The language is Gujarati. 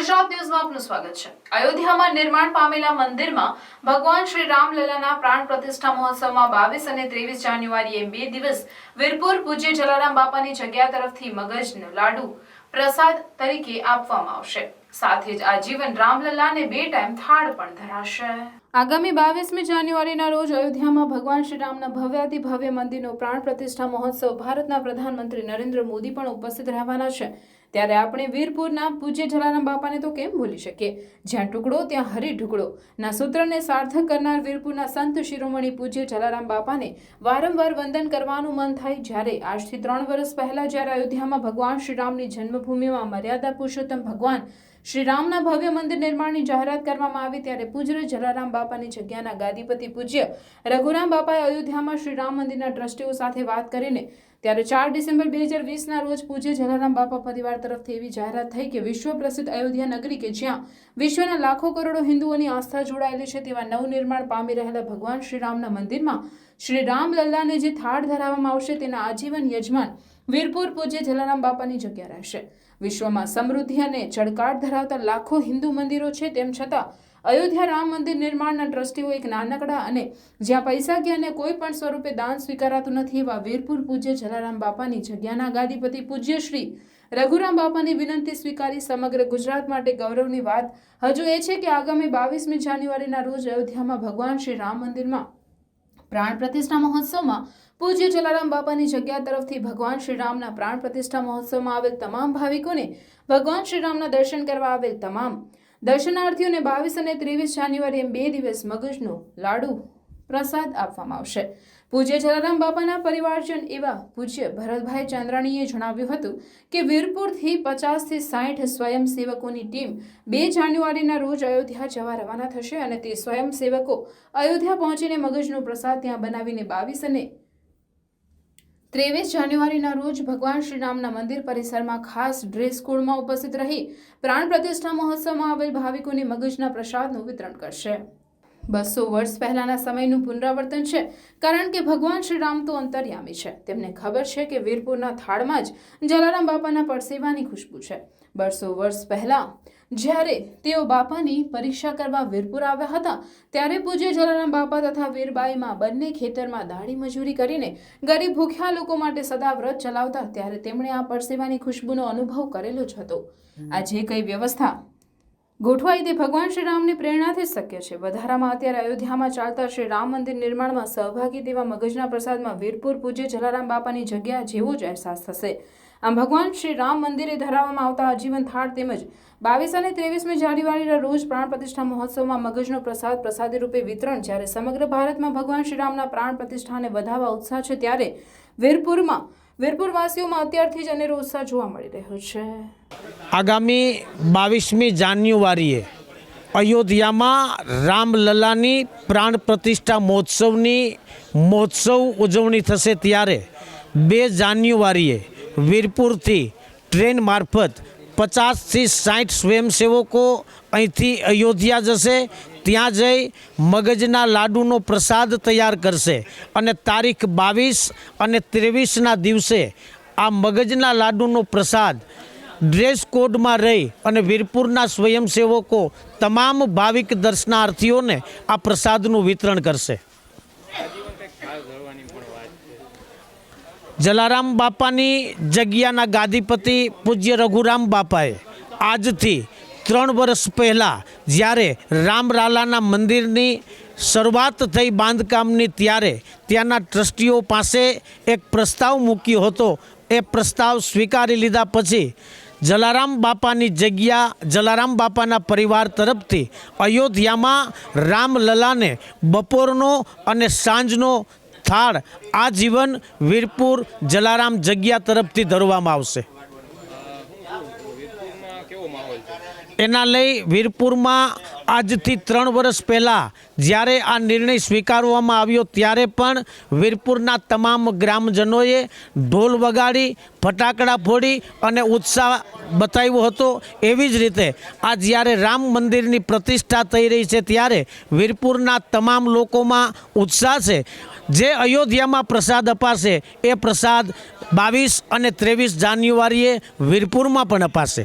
ગુજરાત ન્યૂઝમાં આપનું સ્વાગત છે. અયોધ્યામાં નિર્માણ પામેલા મંદિરમાં ભગવાન શ્રી રામલલાના પ્રાણ પ્રતિષ્ઠા મહોત્સવમાં બાવીસ અને ત્રેવીસ જાન્યુઆરીએ બે દિવસ વીરપુર, પૂજ્ય જલારામ બાપાની જગ્યા તરફથી મગજનો લાડુ પ્રસાદ તરીકે આપવામાં આવશે. સાથે જ આજીવન રામલલાને બે ટાઈમ થાળ પણ ધરાશે. આગામી બાવીસમી જાન્યુઆરીના રોજ અયોધ્યામાં ભગવાન શ્રી રામના ભવ્યાતિ ભવ્ય મંદિરનો પ્રાણ પ્રતિષ્ઠા મહોત્સવ ભારતના પ્રધાનમંત્રી નરેન્દ્ર મોદી પણ ઉપસ્થિત રહેવાના છે. ત્યારે આપણે વીરપુરના પૂજ્ય જલારામ બાપાને તો કેમ ભૂલી શકીએ? જ્યાં ટુકડો, ત્યાં હરી ઢુકડો. ના સૂત્રને સાર્થક કરનાર વીરપુરના સંત શિરોમણી પૂજ્ય જલારામ બાપાને વારંવાર વંદન કરવાનું મન થાય જ્યારે આજથી ત્રણ વર્ષ પહેલા જ્યારે અયોધ્યામાં ભગવાન શ્રીરામની જન્મભૂમિમાં મર્યાદા પુરુષોત્તમ ભગવાન શ્રી રામના ભવ્ય મંદિર નિર્માણની જાહેરાત કરવામાં આવી ત્યારે પૂજ્ય જલારામ બાપાની જગ્યાના ગાદીપતિ પૂજ્ય રઘુરામ બાપાએ અયોધ્યામાં શ્રી રામ મંદિરના ટ્રસ્ટીઓ સાથે વાત કરીને ત્યારે ચાર ડિસેમ્બર બે હજાર વીસના રોજ પૂજ્ય જલારામ બાપા પરિવાર તરફથી એવી જાહેરાત થઈ કે વિશ્વ પ્રસિદ્ધ અયોધ્યા નગરી કે જ્યાં વિશ્વના લાખો કરોડો હિન્દુઓની આસ્થા જોડાયેલી છે તેવા નવનિર્માણ પામી રહેલા ભગવાન શ્રી રામના મંદિરમાં શ્રી રામલલ્લાને જે થાળ ધરાવવામાં આવશે તેના આજીવન યજમાન વીરપુર પૂજ્ય જલારામ બાપાની જગ્યા રહેશે. વિશ્વમાં સમૃદ્ધિ અને ચળકાટ ધરાવતા લાખો હિન્દુ મંદિરો છે, તેમ છતાં અયોધ્યા રામ મંદિર નિર્માણના ટ્રસ્ટીઓ એક નાનકડા અને જ્યાં પૈસા કે અને કોઈ પણ સ્વરૂપે દાન સ્વીકારાતું નથી, એવા વીરપુર પૂજ્ય જલારામ બાપાની જગ્યાના ગાદીપતિ પૂજ્ય શ્રી રઘુરામ બાપાની વિનંતી સ્વીકારી સમગ્ર ગુજરાત માટે ગૌરવની વાત હજુ એ છે કે આગામી બાવીસમી જાન્યુઆરીના રોજ અયોધ્યામાં ભગવાન શ્રી રામ મંદિરમાં પ્રાણ પ્રતિષ્ઠા મહોત્સવમાં પૂજ્ય જલારામ બાપાની જગ્યા તરફથી ભગવાન શ્રી રામના પ્રાણ પ્રતિષ્ઠા મહોત્સવમાં આવેલ તમામ ભાવિકોને ભગવાન શ્રીરામના દર્શન કરવા આવેલ તમામ દર્શનાર્થીઓને બાવીસ અને ત્રેવીસ જાન્યુઆરી એમ બે દિવસ મગજનો લાડુ પ્રસાદ આપવામાં આવશે. પૂજ્ય જલારામ બાપાના પરિવારજન એવા પૂજ્ય ભરતભાઈ ચાંદ્રાણીએ જણાવ્યું હતું કે વીરપુરથી પચાસથી સાઠ સ્વયંસેવકોની ટીમ બે જાન્યુઆરીના રોજ અયોધ્યા જવા રવાના થશે અને તે સ્વયંસેવકો અયોધ્યા પહોંચીને મગજનો પ્રસાદ ત્યાં બનાવીને બાવીસ અને ત્રેવીસ જાન્યુઆરીના રોજ ભગવાન શ્રીરામના મંદિર પરિસરમાં ખાસ ડ્રેસ કોડમાં ઉપસ્થિત રહી પ્રાણ પ્રતિષ્ઠા મહોત્સવમાં આવેલ ભાવિકોને મગજના પ્રસાદનું વિતરણ કરશે. બસો વર્ષ પહેલાના સમયનું પુનરાવર્તન છે કારણ કે ભગવાન શ્રી રામ તો અંતર્યામી છે. તેમને ખબર છે કે વીરપુરના થાળમાં જ જલારામ બાપાના પરસેવાની ખુશ્બુ છે. બસો વર્ષ પહેલા જ્યારે તેઓ બાપાની પરીક્ષા કરવા વીરપુર આવ્યા હતા ત્યારે પૂજ્ય જલારામ બાપા તથા વીરબાઈમાં બંને ખેતરમાં દાઢી મજૂરી કરીને ગરીબ ભૂખ્યા લોકો માટે સદા વ્રત ચલાવતા ત્યારે તેમણે આ પરસેવાની ખુશ્બુનો અનુભવ કરેલો જ હતો. આ જે કઈ વ્યવસ્થા ગોઠવાઈ તે ભગવાન શ્રી રામની પ્રેરણાથી જ શક્ય છે. વધારામાં અત્યારે અયોધ્યામાં ચાલતા શ્રી રામ મંદિર નિર્માણમાં સહભાગી તેવા મગજના પ્રસાદમાં વીરપુર પૂજ્ય જલારામ બાપાની જગ્યા જેવો જ અહેસાસ થશે. આમ ભગવાન શ્રી રામ મંદિરે ધરાવવામાં આવતા આજીવન થાળ તેમજ બાવીસ અને ત્રેવીસમી જાન્યુઆરીના રોજ પ્રાણ પ્રતિષ્ઠા મહોત્સવમાં મગજનો પ્રસાદ પ્રસાદી રૂપે વિતરણ જ્યારે સમગ્ર ભારતમાં ભગવાન શ્રી રામના પ્રાણ પ્રતિષ્ઠાને વધાવવા ઉત્સાહ છે ત્યારે વીરપુરમાં વીરપુરવાસીઓમાં અત્યારથી જ અનેરો ઉત્સાહ જોવા મળી રહ્યો છે. આગામી બાવીસમી જાન્યુઆરીએ અયોધ્યામાં રામલલાની પ્રાણ પ્રતિષ્ઠા મહોત્સવની મહોત્સવ ઉજવણી થશે ત્યારે બે જાન્યુઆરીએ વીરપુરથી ટ્રેન મારફત પચાસથી સાઠ સ્વયંસેવકો અહીંથી અયોધ્યા જશે. ત્યાં જઈ મગજના લાડુનો પ્રસાદ તૈયાર કરશે. અને તારીખ બાવીસ અને ત્રેવીસના દિવસે આ મગજના લાડુનો પ્રસાદ ડ્રેસ કોડમાં રહી અને વીરપુરના સ્વયંસેવકો તમામ ભાવિક દર્શનાર્થીઓને આ પ્રસાદનું વિતરણ કરશે. જલારામ બાપાની જગ્યાના ગાદીપતિ પૂજ્ય રઘુરામ બાપાએ આજથી ત્રણ વર્ષ પહેલાં જ્યારે રામરાલાના મંદિરની શરૂઆત થઈ બાંધકામની ત્યારે ત્યાંના ટ્રસ્ટીઓ પાસે એક પ્રસ્તાવ મૂક્યો હતો. એ પ્રસ્તાવ સ્વીકારી લીધા પછી જલારામ બાપાની જગ્યા, જલારામ બાપાના પરિવાર તરફથી અયોધ્યામાં રામલલાને બપોરનો અને સાંજનો થાળ આજીવન વીરપુર જલારામ જગ્યા તરફથી ધરવામાં આવશે. એના લઈ વીરપુરમાં આજથી ત્રણ વર્ષ પહેલાં જ્યારે આ નિર્ણય સ્વીકારવામાં આવ્યો ત્યારે પણ વીરપુરના તમામ ગ્રામજનોએ ઢોલ વગાડી, ફટાકડા ફોડી અને ઉત્સાહ બતાવ્યો હતો. એવી જ રીતે આ જ્યારે રામ મંદિરની પ્રતિષ્ઠા થઈ રહી છે ત્યારે વીરપુરના તમામ લોકોમાં ઉત્સાહ છે. જે અયોધ્યામાં પ્રસાદ અપાશે એ પ્રસાદ બાવીસ અને ત્રેવીસ જાન્યુઆરીએ વીરપુરમાં પણ અપાશે.